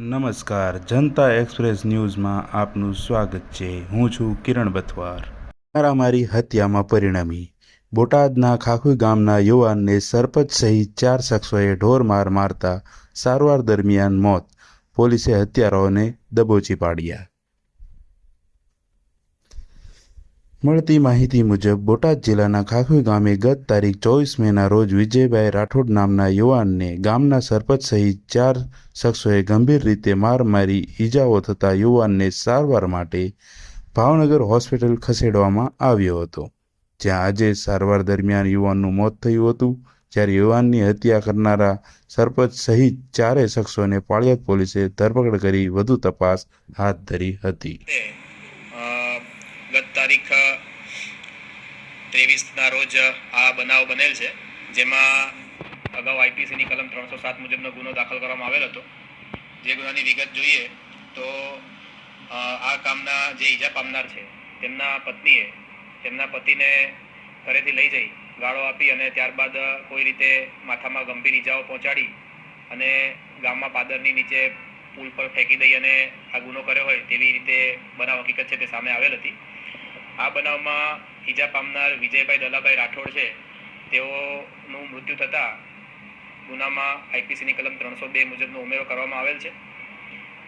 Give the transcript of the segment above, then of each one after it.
નમસ્કાર, જનતા એક્સપ્રેસ ન્યૂઝમાં આપનું સ્વાગત છે. હું છું કિરણ બથવાર. મારામારી હત્યામાં પરિણમી. બોટાદના ખાખુઈ ગામના યુવાનને સરપંચ સહિત ચાર શખ્સોએ ઢોરમાર મારતા સારવાર દરમિયાન મોત. પોલીસે હત્યારાઓને દબોચી પાડ્યા. મળતી માહિતી મુજબ, બોટાદ જિલ્લાના ખાખવી ગામે ગત તારીખ ચોવીસ મેના રોજ વિજયભાઈ રાઠોડ નામના યુવાનને ગામના સરપંચ સહિત ચાર શખ્સોએ ગંભીર રીતે માર મારી ઈજાઓ થતા યુવાનને સારવાર માટે ભાવનગર હોસ્પિટલ ખસેડવામાં આવ્યો હતો. જ્યાં આજે સારવાર દરમિયાન યુવાનનું મોત થયું હતું. જ્યારે યુવાનની હત્યા કરનારા સરપંચ સહિત ચારેય શખ્સોને પાળિયાદ પોલીસે ધરપકડ કરી વધુ તપાસ હાથ ધરી હતી. તારીખ ત્રેવીસના રોજ આ બનાવ બનેલ છે, જેમાં અગાઉ આઈપીસીની કલમ ત્રણસો સાત મુજબનો ગુનો દાખલ કરવામાં આવેલ હતો. જે ગુનાની વિગત જોઈએ તો આ કામના જે ઈજા પામનાર છે, તેમના પત્નીએ તેમના પતિને ઘરેથી લઈ જઈ ગાળો આપી અને ત્યારબાદ કોઈ રીતે માથામાં ગંભીર ઈજાઓ પહોંચાડી અને ગામમાં પાદરની નીચે પુલ પર ફેંકી દઈ અને આ ગુનો કર્યો હોય તેવી રીતે બનાવ હકીકત છે તે સામે આવેલ હતી. આ બનાવમાં ઈજા પામનાર વિજયભાઈ દલાભાઈ રાઠોડ છે. તેઓનું મૃત્યુ થતાં ગુનામાં આઈપીસીની કલમ ત્રણસો બે મુજબનો ઉમેરો કરવામાં આવેલ છે.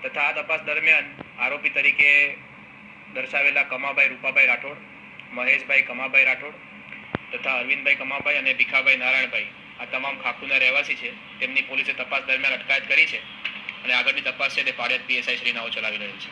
તથા આ તપાસ દરમિયાન આરોપી તરીકે દર્શાવેલા કમાભાઈ રૂપાભાઈ રાઠોડ, મહેશભાઈ કમાભાઈ રાઠોડ તથા અરવિંદભાઈ કમાભાઈ અને ભીખાભાઈ નારાયણભાઈ આ તમામ ખાખુના રહેવાસી છે. તેમની પોલીસે તપાસ દરમિયાન અટકાયત કરી છે અને આગળની તપાસ છે તે પાડિયાદ પીએસઆઈ શ્રી નાઓ ચલાવી રહ્યું છે.